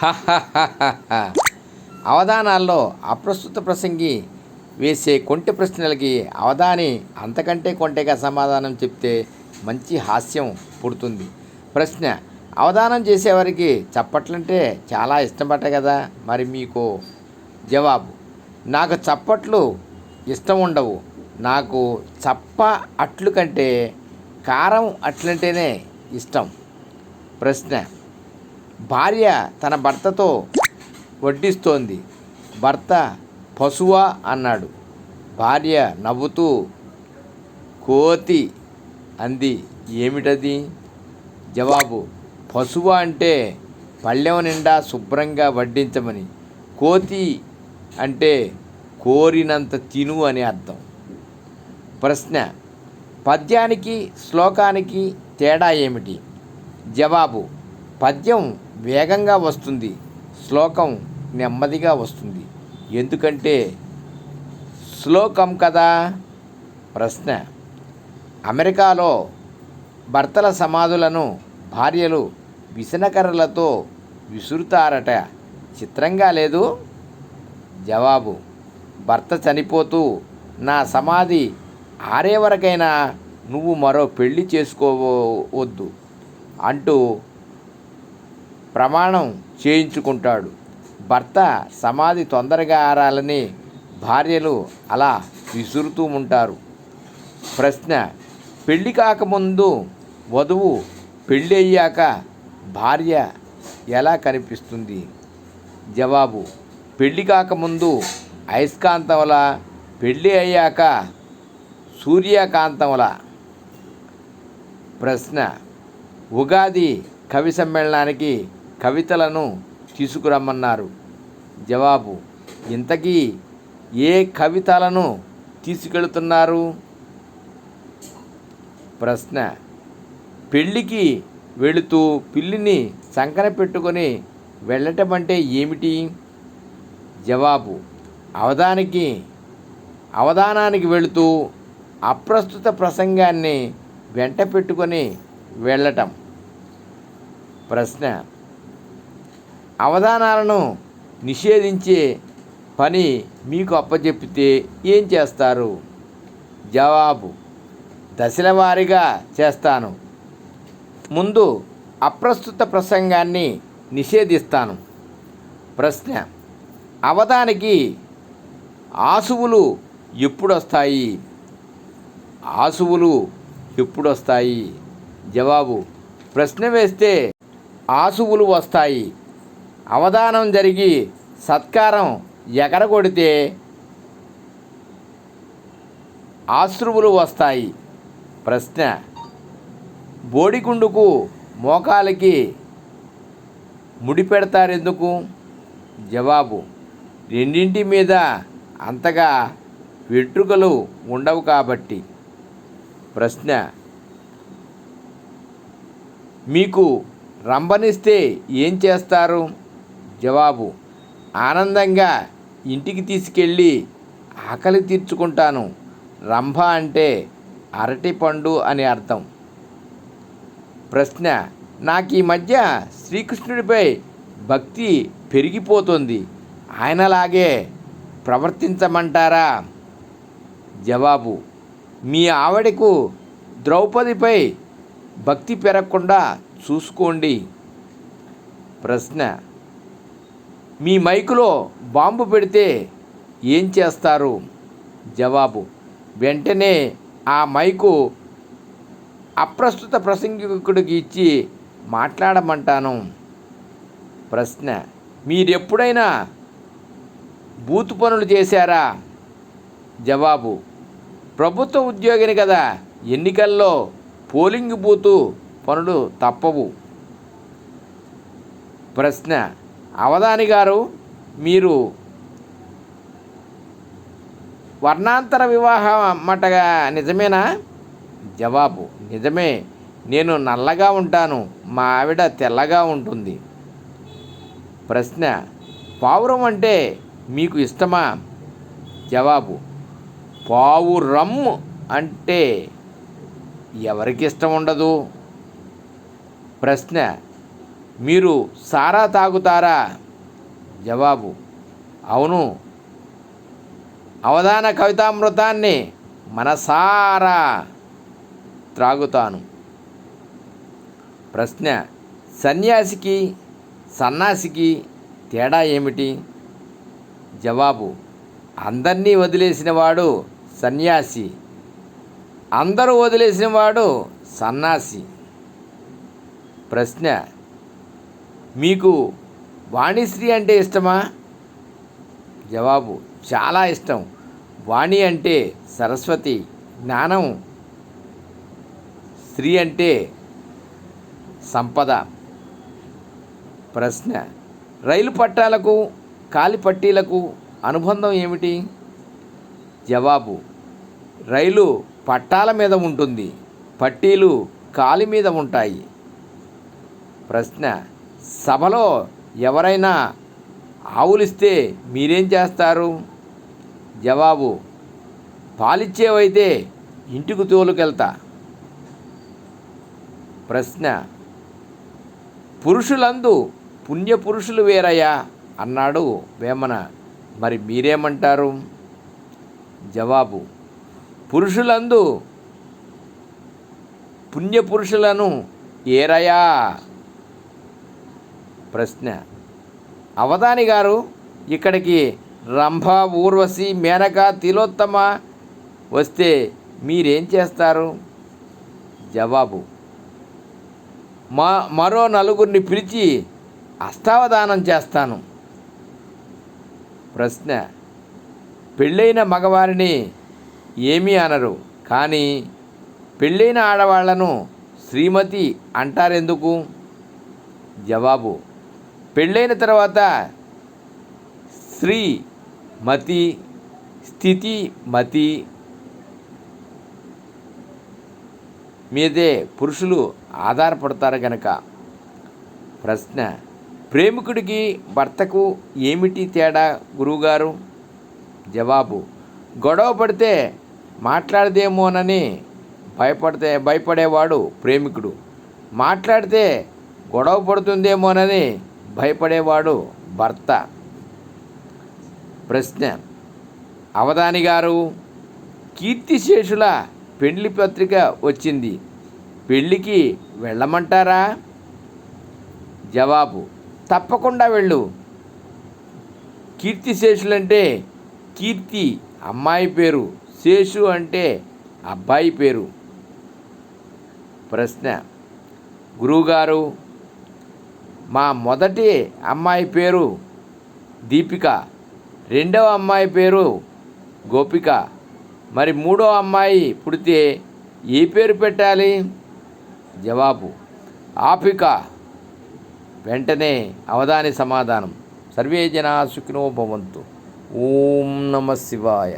అవధానాల్లో అప్రస్తుత ప్రసంగి వేసే కొంటె ప్రశ్నలకి అవధాని అంతకంటే కొంటెగా సమాధానం చెప్తే మంచి హాస్యం పుడుతుంది. ప్రశ్న అవధానం చేసేవారికి చప్పట్లంటే చాలా ఇష్టపడ్డ కదా మరి మీకు జవాబు. నాకు చప్పట్లు ఇష్టం ఉండవు నాకు చప్ప అట్లు కంటే కారం అట్లంటేనే ఇష్టం. ప్రశ్న భార్య తన భర్తతో వడ్డిస్తోంది. భర్త పశువా? అన్నాడు. భార్య నవ్వుతూ కోతి అంది. ఏమిటది? జవాబు పశువ అంటే పళ్ళెం నిండా శుభ్రంగా వడ్డించమని. కోతి అంటే కోరినంత తిను అని అర్థం. ప్రశ్న పద్యానికి శ్లోకానికి తేడా ఏమిటి? జవాబు పద్యం వేగంగా వస్తుంది. శ్లోకం నెమ్మదిగా వస్తుంది. ఎందుకంటే శ్లోకం కదా? ప్రశ్న. అమెరికాలో భర్తల సమాధులను భార్యలు విసనకర్రలతో విసురుతారట. చిత్రంగా లేదు? జవాబు. భర్త చనిపోతూ నా సమాధి ఆరే వరకైనా నువ్వు మరో పెళ్ళి చేసుకోవద్దు అంటూ ప్రమాణం చేయించుకుంటాడు. భర్త సమాధి తొందరగా ఆరాలని భార్యలు అలా విసురుతూ ఉంటారు. ప్రశ్న పెళ్ళి కాకముందు వధువు పెళ్ళి అయ్యాక భార్య ఎలా కనిపిస్తుంది? జవాబు పెళ్ళి కాకముందు అయస్కాంతంలా పెళ్ళి అయ్యాక సూర్యకాంతంలా ప్రశ్న ఉగాది కవి సమ్మేళనానికి కవితలను తీసుకురమ్మన్నారు. జవాబు ఇంతకీ ఏ కవితలను తీసుకెళుతున్నారు? ప్రశ్న పెళ్ళికి వెళుతూ పిల్లిని సంకన పెట్టుకొని వెళ్ళటం అంటే ఏమిటి? జవాబు అవధానికి అవధానానికి వెళుతూ అప్రస్తుత ప్రసంగాన్ని వెంట పెట్టుకొని వెళ్ళటం. ప్రశ్న అవధానాలను నిషేధించే పని మీకు అప్పచెప్పితే ఏం చేస్తారు? జవాబు దశల వారీగా చేస్తాను. ముందు అప్రస్తుత ప్రసంగాన్ని నిషేధిస్తాను. ప్రశ్న అవధానికి ఆసువులు ఎప్పుడొస్తాయి? ఆసువులు ఎప్పుడొస్తాయి? జవాబు ప్రశ్న వేస్తే ఆసువులు వస్తాయి. అవధానం జరిగి సత్కారం ఎగరగొడితే ఆశ్రువులు వస్తాయి. ప్రశ్న. బోడిగుండుకు మోకాలకి ముడిపెడతారెందుకు? జవాబు. రెండింటి మీద అంతగా వెంట్రుకలు ఉండవు కాబట్టి. ప్రశ్న. మీకు రంభనిస్తే ఏం చేస్తారు? జవాబు ఆనందంగా ఇంటికి తీసుకెళ్ళి ఆకలి తీర్చుకుంటాను. రంభ అంటే అరటిపండు అని అర్థం. ప్రశ్న నాకు ఈ మధ్య శ్రీకృష్ణుడిపై భక్తి పెరిగిపోతుంది. ఆయనలాగే ప్రవర్తించమంటారా? జవాబు మీ ఆవిడకు ద్రౌపదిపై భక్తి పెరగకుండా చూసుకోండి. ప్రశ్న మీ మైకులో బాంబు పెడితే ఏం చేస్తారు? జవాబు. వెంటనే ఆ మైకు అప్రస్తుత ప్రసంగికుడికి ఇచ్చి మాట్లాడమంటాను. ప్రశ్న. మీరెప్పుడైనా బూతు పనులు చేశారా? జవాబు. ప్రభుత్వ ఉద్యోగిని కదా ఎన్నికల్లో పోలింగ్ బూతు పనులు తప్పవు. ప్రశ్న. అవధాని గారు మీరు వర్ణాంతర వివాహం అమ్మటగా నిజమేనా? జవాబు నిజమే. నేను నల్లగా ఉంటాను. మా ఆవిడ తెల్లగా ఉంటుంది. ప్రశ్న పావురం అంటే మీకు ఇష్టమా? జవాబు పావురం అంటే ఎవరికి ఇష్టం ఉండదు? ప్రశ్న మీరు సారా తాగుతారా? జవాబు అవును. అవధాన కవితామృతాన్ని మనసారా త్రాగుతాను. ప్రశ్న సన్యాసికి సన్నాసికి తేడా ఏమిటి? జవాబు అందరినీ వదిలేసినవాడు సన్యాసి అందరూ వదిలేసినవాడు సన్నాసి. ప్రశ్న మీకు వాణిశ్రీ అంటే ఇష్టమా? జవాబు చాలా ఇష్టం. వాణి అంటే సరస్వతి జ్ఞానం. స్త్రీ అంటే సంపద. ప్రశ్న రైలు పట్టాలకు కాలి పట్టీలకు అనుబంధం ఏమిటి? జవాబు రైలు పట్టాల మీద ఉంటుంది పట్టీలు కాలి మీద ఉంటాయి. ప్రశ్న సభలో ఎవరైనా ఆవులిస్తే మీరేం చేస్తారు? జవాబు పాలిచ్చేవైతే ఇంటికి తోలుకెళ్తా. ప్రశ్న పురుషులందు పుణ్యపురుషులు వేరయ్యా? అన్నాడు వేమన. మరి మీరేమంటారు? జవాబు పురుషులందు పుణ్యపురుషులను ఏరయా ప్రశ్న. అవధాని గారు ఇక్కడికి రంభ ఊర్వశి మేనక తిలోత్తమ వస్తే మీరేం చేస్తారు? జవాబు. మా మరో నలుగురిని పిలిచి అష్టావధానం చేస్తాను. ప్రశ్న. పెళ్ళైన మగవారిని ఏమీ అనరు కానీ పెళ్ళైన ఆడవాళ్ళను శ్రీమతి అంటారెందుకు? జవాబు. పెళ్ళైన తర్వాత స్త్రీ మతి స్థితి మతి మీదే పురుషులు ఆధారపడతారు గనక. ప్రశ్న ప్రేమికుడికి భర్తకు ఏమిటి తేడా గురువుగారు? జవాబు గొడవ పడితే మాట్లాడదేమోనని భయపడితే భయపడేవాడు ప్రేమికుడు. మాట్లాడితే గొడవ పడుతుందేమోనని భయపడేవాడు భర్త. ప్రశ్న అవధాని గారు కీర్తిశేషుల పెండ్లి పత్రిక వచ్చింది. పెళ్ళికి వెళ్ళమంటారా? జవాబు తప్పకుండా వెళ్ళు. కీర్తిశేషులంటే కీర్తి అమ్మాయి పేరు శేషు అంటే అబ్బాయి పేరు. ప్రశ్న గురువుగారు మా మొదటి అమ్మాయి పేరు దీపిక రెండవ అమ్మాయి పేరు గోపిక మరి మూడో అమ్మాయి పుడితే ఏ పేరు పెట్టాలి? జవాబు ఆపిక వెంటనే అవధాని సమాధానం. సర్వే జనా సుఖినో భవంతు. ఓం నమ శివాయ.